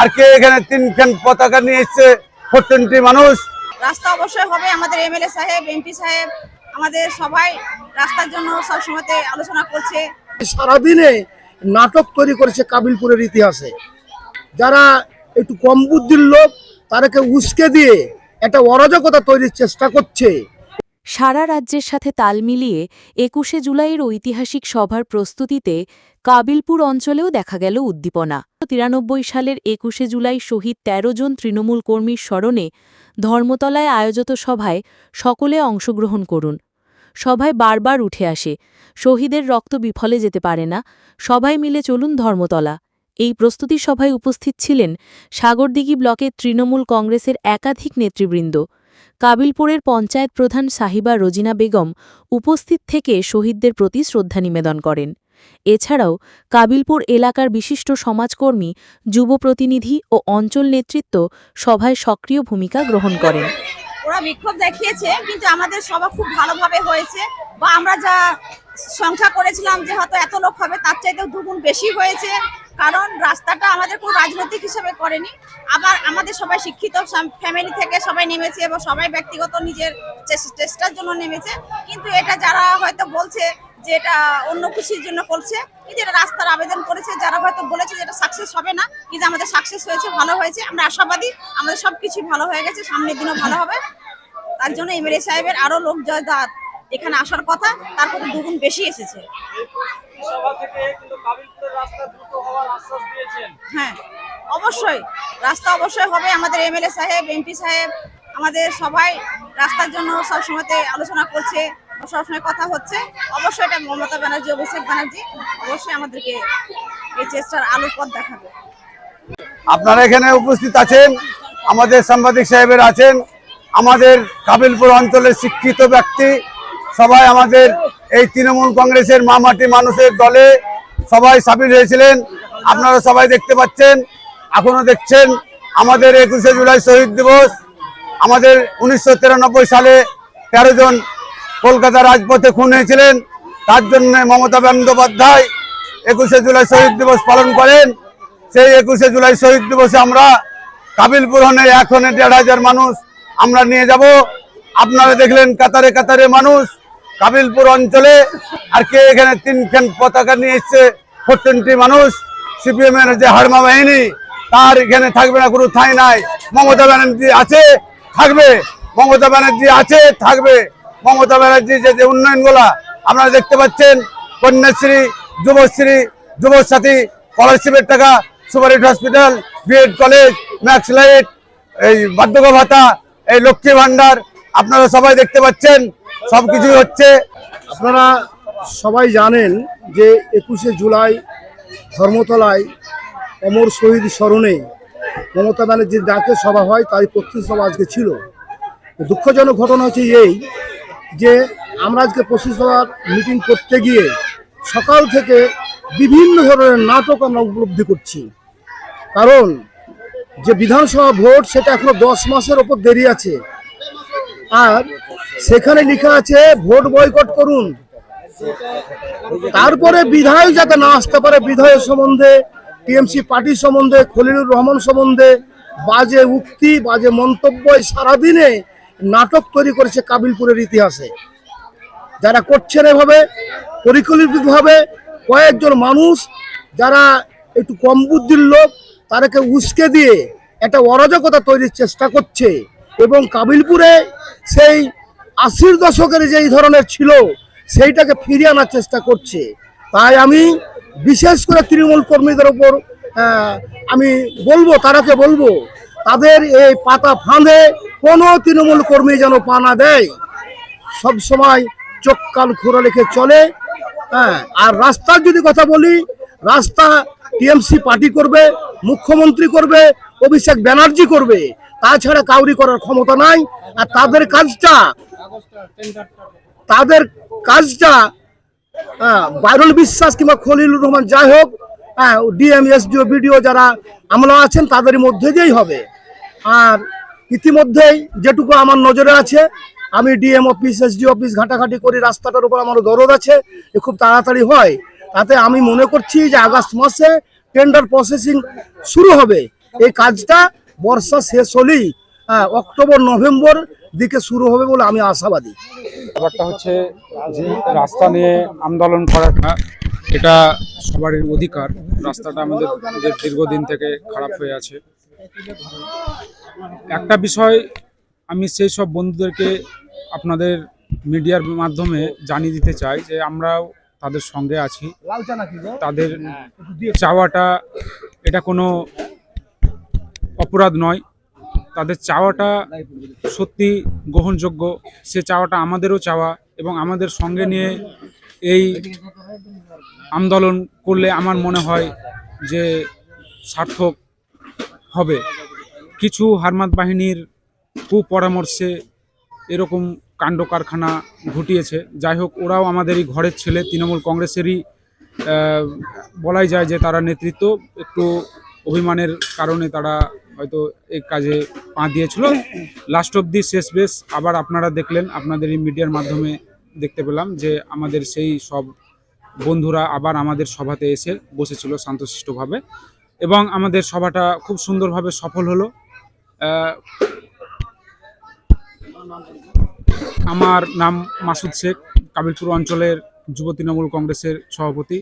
আর কে এখানে তিনখান পতাকা নিয়ে এসছে? ফোরটিনটি মানুষ। রাস্তা অবশ্যই হবে আমাদের এমএলএ সাহেব এমপি সাহেব আমাদের সবাই রাস্তার জন্য সবসময়তে আলোচনা করছে। সারাদিনে নাটক তৈরি করেছে কাবিলপুরের ইতিহাসে। যারা একটু কম বুদ্ধির লোক তাদেরকে উস্কে দিয়ে একটা অরাজকতা তৈরির চেষ্টা করছে। সারা রাজ্যের সাথে তাল মিলিয়ে একুশে জুলাইয়ের ঐতিহাসিক সভার প্রস্তুতিতে কাবিলপুর অঞ্চলেও দেখা গেল উদ্দীপনা। তিরানব্বই সালের একুশে জুলাই শহীদ ১৩ জন তৃণমূল কর্মীর স্মরণে ধর্মতলায় আয়োজিত সভায় সকলে অংশগ্রহণ করুন। সভায় বারবার উঠে আসে, শহীদের রক্ত বিফলে যেতে পারে না, সবাই মিলে চলুন ধর্মতলা। এই প্রস্তুতি সভায় উপস্থিত ছিলেন সাগরদিঘি ব্লকের তৃণমূল কংগ্রেসের একাধিক নেতৃবৃন্দ। কাবিলপুরের পঞ্চায়েত প্রধান সাহিবা রোজিনা বেগম উপস্থিত থেকে শহীদদের প্রতি শ্রদ্ধা নিবেদন করেন। এছাড়াও কাবিলপুর এলাকার বিশিষ্ট সমাজকর্মী, যুব প্রতিনিধি ও অঞ্চল নেতৃত্ব সভায় সক্রিয় ভূমিকা গ্রহণ করেন। ওরা বিক্ষোভ দেখিয়েছে, কিন্তু আমাদের সভা খুব ভালোভাবে হয়েছে বা আমরা যা সংখ্যা করেছিলাম যে হয়তো এত লোক হবে, তার চাইতেও দুগুণ বেশি হয়েছে। কারণ রাস্তাটা আমাদের কোনো রাজনৈতিক হিসেবে করেনি। আবার আমাদের সবাই শিক্ষিত ফ্যামিলি থেকে সবাই নেমেছে এবং সবাই ব্যক্তিগত নিজের চেষ্টার জন্য নেমেছে। কিন্তু এটা যারা হয়তো বলছে যে এটা অন্য খুশির জন্য করছে, কিন্তু এটা রাস্তার আবেদন করেছে, যারা হয়তো বলেছে যে এটা সাকসেস হবে না, কিন্তু আমাদের সাকসেস হয়েছে, ভালো হয়েছে। আমরা আশাবাদী, আমাদের সব কিছুই ভালো হয়ে গেছে, সামনের দিনও ভালো হবে। তার জন্য এমএলএ সাহেবের আরও লোক এখানে আসার কথা, তার থেকে দুগুণ বেশি এসেছে। সভা থেকে কিন্তু কাবিলপুরের রাস্তা দ্রুত হওয়ার আশ্বাস দিয়েছেন। হ্যাঁ অবশ্যই। রাস্তা অবশ্যই হবে। আমাদের এমএলএ সাহেব এমপি সাহেব আমাদের সবাই রাস্তার জন্য সবসময়তে আলোচনা করছে সবসময় কথা হচ্ছে। অবশ্যই এটা মমতা ব্যানার্জি অভিষেক ব্যানার্জি অবশ্যই আমাদেরকে এই চেষ্টার আলো পথ দেখাবে। আপনারা এখানে উপস্থিত আছেন আমাদের সাংবাদিক সাহেবের আছেন আমাদের কাবিলপুর অঞ্চলের শিক্ষিত ব্যক্তি সবাই আমাদের এই তৃণমূল কংগ্রেসের মামাটি মানুষের দলে সবাই সামিল হয়েছিলেন। আপনারা সবাই দেখতে পাচ্ছেন, এখনও দেখছেন। আমাদের একুশে জুলাই শহীদ দিবস, আমাদের উনিশশো তিরানব্বই সালে তেরো জন কলকাতা রাজপথে খুন হয়েছিলেন। তার জন্য মমতা বন্দ্যোপাধ্যায় একুশে জুলাই শহীদ দিবস পালন করেন। সেই একুশে জুলাই শহীদ দিবসে আমরা কাবিলপুর হনে এখনে দেড় হাজার মানুষ আমরা নিয়ে যাব। আপনারা দেখলেন কাতারে কাতারে মানুষ কাবিলপুর অঞ্চলে আর কে এখানে তিন তিনখান পতাকা নিয়ে এসছে? ফোরটিনটি মানুষ। সিপিএম এর যে হাড়মা বাহিনী, তার এখানে থাকবে না কোনো ঠাঁই নাই। মমতা ব্যানার্জি আছে, থাকবে। মমতা ব্যানার্জি আছে, থাকবে। মমতা ব্যানার্জি যে যে উন্নয়নগুলা আপনারা দেখতে পাচ্ছেন, কন্যাশ্রী, যুবশ্রী, যুবসাথী, স্কলারশিপের টাকা সুপারিট hospital, BEd college, max light, এই বার্ধক্য ভাতা, এই লক্ষ্মী ভান্ডার আপনারা সবাই দেখতে পাচ্ছেন। সব কিছুই হচ্ছে আপনারা সবাই জানেন যে একুশে জুলাই ধর্মতলায় অমর শহীদ স্মরণে মমতা ব্যানার্জির ডাকে সভা হয় তাই প্রস্তুতি সভা আজকে ছিল। দুঃখজনক ঘটনা হচ্ছে এই যে আমরা আজকে প্রস্তুতি সভার মিটিং করতে গিয়ে সকাল থেকে বিভিন্ন ধরনের নাটক আমরা উপলব্ধি করছি। কারণ যে বিধানসভা ভোট, সেটা এখনও দশ মাসের ওপর দেরি আছে। আর সেখানে লেখা আছে, ভোট বয়কট করুন। তারপরে বিধায়ক যাতে না আসতে পারে বিধায়ক সম্বন্ধে, টিএমসি পার্টি সম্বন্ধে, খলিলুর রহমান সম্বন্ধে, বাজে উক্তি, বাজে মন্তব্য সারাদিনে নাটক তৈরি করেছে কাবিলপুরের ইতিহাসে। যারা করছেন এভাবে, পরিকল্পিতভাবে কয়েকজন মানুষ, যারা একটু কম বুদ্ধির লোক, তাদেরকে উস্কে দিয়ে একটা অরাজকতা তৈরির চেষ্টা করছে এবং কাবিলপুরে সেই আশির দশকের যে এই ধরনের ছিল, সেইটাকে ফিরিয়ে আনার চেষ্টা করছে। তাই আমি বিশেষ করে তৃণমূল কর্মীদের ওপর আমি বলব, তারাকে বলব, তাদের এই পাতা ফাঁদে কোনো তৃণমূল কর্মী যেন পা না দেয়। সব সময় চোখ কান খোরা রেখে চলে হ্যাঁ আর রাস্তার যদি কথা বলি, রাস্তা টিএমসি পার্টি করবে, মুখ্যমন্ত্রী করবে, অভিষেক ব্যানার্জি করবে, তাছাড়া কাউরি করার ক্ষমতা নাই, আর তাদের কাজটা তাদের কাজটা হ্যাঁ, বাইরুল বিশ্বাস কিংবা খলিলুর রহমান যাই হোক হ্যাঁ ডিএম এসডিও বিডিও যারা আমলা আছেন তাদের মধ্যে দিয়েই হবে। আর ইতিমধ্যেই যেটুকু আমার নজরে আছে আমি ডিএম অফিস এসডি অফিস ঘাটাঘাটি করি রাস্তাটার উপর আমার দরদ আছে এ খুব তাড়াতাড়ি হয়। তাতে আমি মনে করছি যে আগস্ট মাসে টেন্ডার প্রসেসিং শুরু হবে। এই কাজটা বর্ষা শেষ হলেই হ্যাঁ, অক্টোবর নভেম্বর দিকে শুরু হবে বলে আমি আশাবাদী। ব্যাপারটা হচ্ছে যে রাস্তা নিয়ে আন্দোলন করাটা এটা সবারই অধিকার। রাস্তাটা আমাদের দীর্ঘদিন থেকে খারাপ হয়ে আছে। একটা বিষয় আমি সেই সব বন্ধুদেরকে আপনাদের মিডিয়ার মাধ্যমে জানিয়ে দিতে চাই যে আমরাও তাদের সঙ্গে আছি। তাদের চাওয়াটা, এটা কোনো অপরাধ নয়। তাদের চাওয়াটা সত্যি গ্রহণযোগ্য। সে চাওয়াটা আমাদেরও চাওয়া এবং আমাদের সঙ্গে নিয়ে এই আন্দোলন করলে আমার মনে হয় যে সার্থক হবে। কিছু হারমাত বাহিনীর কুপরামর্শে এরকম কাণ্ড কারখানা ঘটিয়েছে। যাই হোক, ওরাও আমাদেরই ঘরের ছেলে, তৃণমূল কংগ্রেসেরই বলাই যায় যে তারা নেতৃত্ব। একটু অভিমানের কারণে তারা হয়তো এই কাজে পা দিয়েছিল। লাস্ট অব দি শেষ বেশ, আবার আপনারা দেখলেন, আপনাদের এই মিডিয়ার মাধ্যমে দেখতে পেলাম যে আমাদের সেই সব বন্ধুরা আবার আমাদের সভাতে এসে বসেছিল শান্তশিষ্টভাবে এবং আমাদের সভাটা খুব সুন্দরভাবে সফল হলো। আমার নাম মাসুদ শেখ, কাবিলপুর অঞ্চলের যুব তৃণমূল কংগ্রেসের সভাপতি।